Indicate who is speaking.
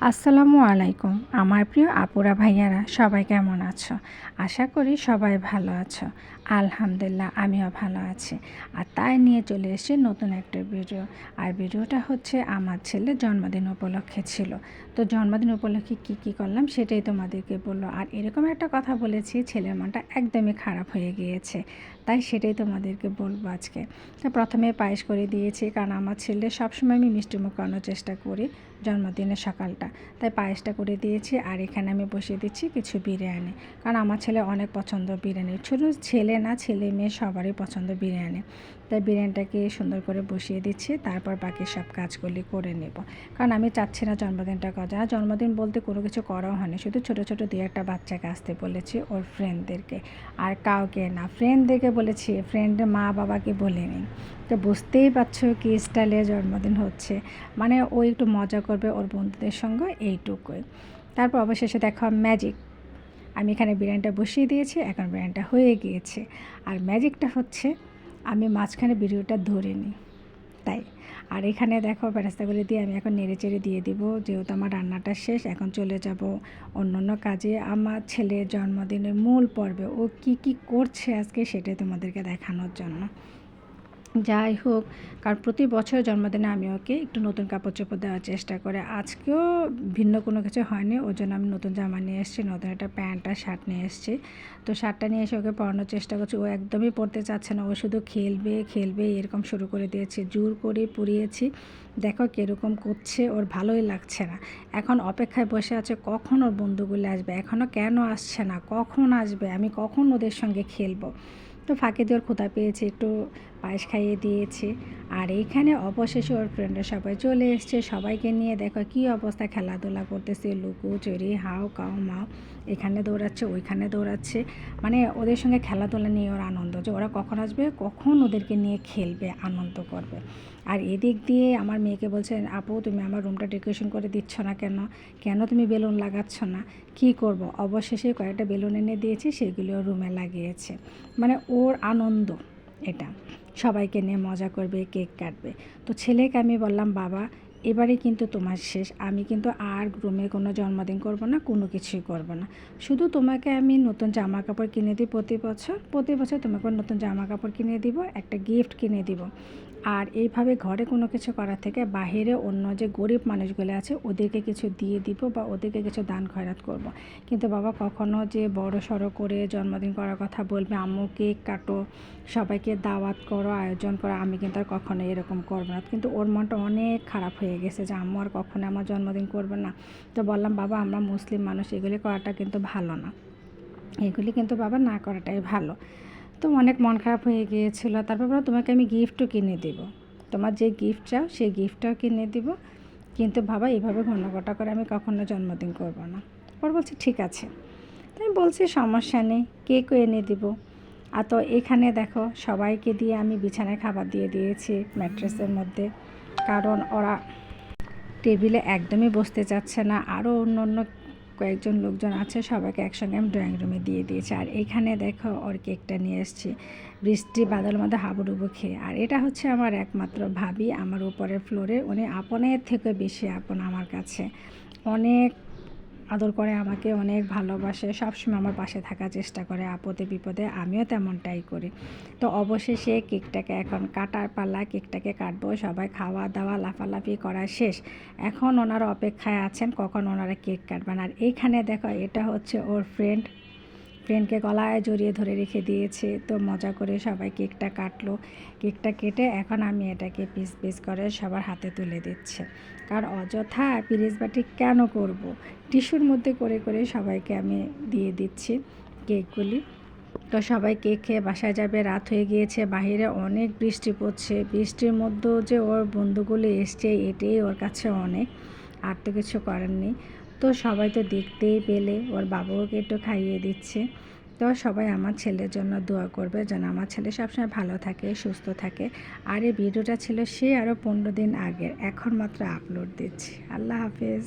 Speaker 1: আসসালামু আলাইকুম আমার প্রিয় আপুরা ভাইয়ারা সবাই কেমন আছো? আশা করি সবাই ভালো আছো। আলহামদুলিল্লাহ, আমিও ভালো আছি। আর তাই নিয়ে চলে এসেছি নতুন একটা ভিডিও। আর ভিডিওটা হচ্ছে আমার ছেলের জন্মদিন উপলক্ষে ছিল। তো জন্মদিন উপলক্ষে কি কি করলাম সেটাই তোমাদেরকে বলল। আর এরকম একটা কথা বলেছি, ছেলের মনটা একদমই খারাপ হয়ে গিয়েছে। তাই সেটাই তোমাদেরকে বলব আজকে। তো প্রথমে পায়েস করে দিয়েছি, কারণ আমার ছেলে সবসময় আমি মিষ্টি মুখ করানোর চেষ্টা করি জন্মদিনের সকালটা। তাই পায়েসটা করে দিয়েছি, আর এখানে আমি বসিয়ে দিচ্ছি কিছু বিরিয়ানি। কারণ আমার ছেলে অনেক পছন্দ বিরিয়ানি। শুধু ছেলে না, ছেলে মেয়ে সবারই পছন্দ বিরিয়ানি। তাই বিরিয়ানিটাকে সুন্দর করে বসিয়ে দিচ্ছি, তারপর বাকি সব কাজগুলি করে নেব। কারণ আমি চাচ্ছি না জন্মদিনটা করা। জন্মদিন বলতে কোনো কিছু করাও হয়নি, শুধু ছোটো ছোটো দু একটা বাচ্চাকে আসতে বলেছি ওর ফ্রেন্ডদেরকে আর কাউকে না ফ্রেন্ডদেরকে বলেছি ফ্রেন্ডের মা বাবাকে বলিনি। তো বুঝতেই পারছ কি স্টাইলে জন্মদিন হচ্ছে। মানে ও একটু মজা করবে ওর বন্ধুদের সঙ্গে এইটুকুই। তারপর অবশেষে দেখা ম্যাজিক আমি এখানে বিরিয়ানিটা বসিয়ে দিয়েছি, এখন বিরিয়ানিটা হয়ে গিয়েছে। আর ম্যাজিকটা হচ্ছে, আমি মাঝখানে ভিডিওটা ধরে নিই। তাই। আর এখানে দেখো বেরাস্তাগুলি দিয়ে আমি এখন নেড়ে চেড়ে দিয়ে দিব। যেহেতু আমার রান্নাটা শেষ, এখন চলে যাব অন্য অন্য কাজে। আমার ছেলের জন্মদিনের মূল পর্বে ও কি কি করছে আজকে সেটাই তোমাদেরকে দেখানোর জন্য। যাই হোক, কারণ প্রতি বছর জন্মদিনে আমি ওকে একটু নতুন কাপড় চোপড় দেওয়ার চেষ্টা করে। আজকেও ভিন্ন কোনো কিছু হয়নি, ওর জন্য আমি নতুন জামা নিয়ে এসেছি, নতুন একটা প্যান্ট আর শার্ট নিয়ে এসেছি। তো শার্টটা নিয়ে এসে ওকে পরানোর চেষ্টা করছি, ও একদমই পরতে চাচ্ছে না, ও শুধু খেলবে খেলবে, এরকম শুরু করে দিয়েছে, জোর করে পরিয়েছি। দেখো কীরকম করছে, ওর ভালোই লাগছে না। এখন অপেক্ষায় বসে আছে, কখন ওর বন্ধুগুলো আসবে এখনও কেন আসছে না, কখন আসবে, আমি কখন ওদের সঙ্গে খেলব? তো ফাঁকে দিয়ে ওর ক্ষুধা পেয়েছে, একটু পায়েস খাইয়ে দিয়েছে। আর এইখানে অবশেষে ওর ফ্রেন্ডরা সবাই চলে এসছে। সবাইকে নিয়ে দেখো কী অবস্থা, খেলাধুলা করতেছে, লুকু চুরি হাও কাউ মাও। এখানে দৌড়াচ্ছে, ওইখানে দৌড়াচ্ছে। মানে ওদের সঙ্গে খেলাধুলা নিয়ে ওর আনন্দ যে ওরা কখন আসবে, কখন ওদেরকে নিয়ে খেলবে, আনন্দ করবে। আর এদিক দিয়ে আমার মেয়েকে বলছে, আপু, তুমি আমার রুমটা ডেকোরেশন করে দিচ্ছ না কেন? কেন তুমি বেলুন লাগাচ্ছ না? কি করব? অবশেষে কয়েকটা বেলুন এনে দিয়েছি, সেগুলো রুমে লাগিয়েছে। মানে ওর আনন্দ এটা। সবাইকে নিয়ে মজা করবে, কেক কাটবে। তো ছেলেকে আমি বললাম, বাবা, এবারে কিন্তু তোমার শেষ। আমি কিন্তু আর গ্রুমে কোনো জন্মদিন করব না, কোনো কিছুই করব না। শুধু তোমাকে আমি নতুন জামা কাপড় কিনে দিই প্রতি বছর। প্রতি বছর তোমাকে নতুন জামা কাপড় কিনে দিব, একটা গিফট কিনে দিব। আর এইভাবে ঘরে কোনো কিছু করার থেকে বাহিরে অন্য যে গরিব মানুষগুলো আছে, ওদেরকে কিছু দিয়ে দিব বা ওদেরকে কিছু দান খয়রাত করব। কিন্তু বাবা কখনো যে বড় সড়ো করে জন্মদিন করার কথা বলবে আম্মু কেক কাটো, সবাইকে দাওয়াত করো, আয়োজন করো, আমি কিন্তু আর কখনো এরকম করব না। কিন্তু ওর মনটা অনেক খারাপ হয়ে গেছে যে, আম্মু আর কখনো আমার জন্মদিন করবে না। তো বললাম, বাবা, আমরা মুসলিম মানুষ, এগুলি করাটা কিন্তু ভালো না। এগুলি কিন্তু বাবা না করাটাই ভালো। তো অনেক মন খারাপ হয়ে গিয়েছিল। তারপর বলো তোমাকে আমি গিফটও কিনে দেবো। তোমার যে গিফট চাও, সেই গিফটটাও কিনে দিব। কিন্তু বাবা এইভাবে ঘনঘটা করে আমি কখনো জন্মদিন করব না। পর বলছি, ঠিক আছে। তো আমি বলছি, সমস্যা নেই। কেকও এনে দিব। আর তো এখানে দেখো, সবাইকে দিয়ে আমি বিছানায় খাবার দিয়ে দিয়েছি ম্যাট্রেসের মধ্যে। কারণ ওরা টেবিলে একদমই বসতে চাচ্ছে না। আরও অন্য অন্য কয়েকজন লোকজন আছে, সবাইকে একসঙ্গে আমি ড্রয়িং রুমে দিয়ে দিয়েছি। আর এখানে দেখো ওর কেকটা নিয়ে এসেছি। বৃষ্টি বাদল মধ্যে হাবুডুবু খেয়ে। আর এটা হচ্ছে আমার একমাত্র ভাবি, আমার উপরের ফ্লোরে উনি আপনের থেকে বেশি আপন আমার কাছে। অনেক আদর করে, আমাকে অনেক ভালোবাসে, সবসময় আমার পাশে থাকার চেষ্টা করে, আপদে বিপদে আমিও তেমনটাই করি। তো অবশেষে কেকটাকে এখন কাটার পাল্লা কেকটাকে কাটবো, সবাই খাওয়া দাওয়া লাফালাফি করা শেষ। এখন ওনারা অপেক্ষায় আছেন কখন ওনারা কেক কাটবেন। আর এইখানে দেখো, এটা হচ্ছে ওর ফ্রেন্ড ফ্রেন্ডকে গলায় জড়িয়ে ধরে রেখে দিয়েছে। তো মজা করে সবাই কেকটা কাটলো। কেকটা কেটে এখন আমি এটাকে পিস পিস করে সবার হাতে তুলে দিচ্ছে। কারণ অযথা পিরিস বাটি কেন করব। টিস্যুর মধ্যে করে করে সবাইকে আমি দিয়ে দিচ্ছি কেকগুলি। তো সবাই কেক খেয়ে বাসায় যাবে, রাত হয়ে গিয়েছে, বাহিরে অনেক বৃষ্টি পড়ছে। বৃষ্টির মধ্যেও যে ওর বন্ধুগুলো এসছে, এটাই ওর কাছে অনেক। আর তো কিছু করার নেই। তো সবাই তো দেখতেই পেলে, ওর বাবুকে একটু খাইয়ে দিচ্ছে। তো সবাই আমার ছেলের জন্য দোয়া করবে যেন আমার ছেলে সবসময় ভালো থাকে, সুস্থ থাকে। আর এই ভিডিওটা ছিল সে আরও পনেরো দিন আগের। এখন মাত্র আপলোড দিচ্ছি। আল্লাহ হাফেজ।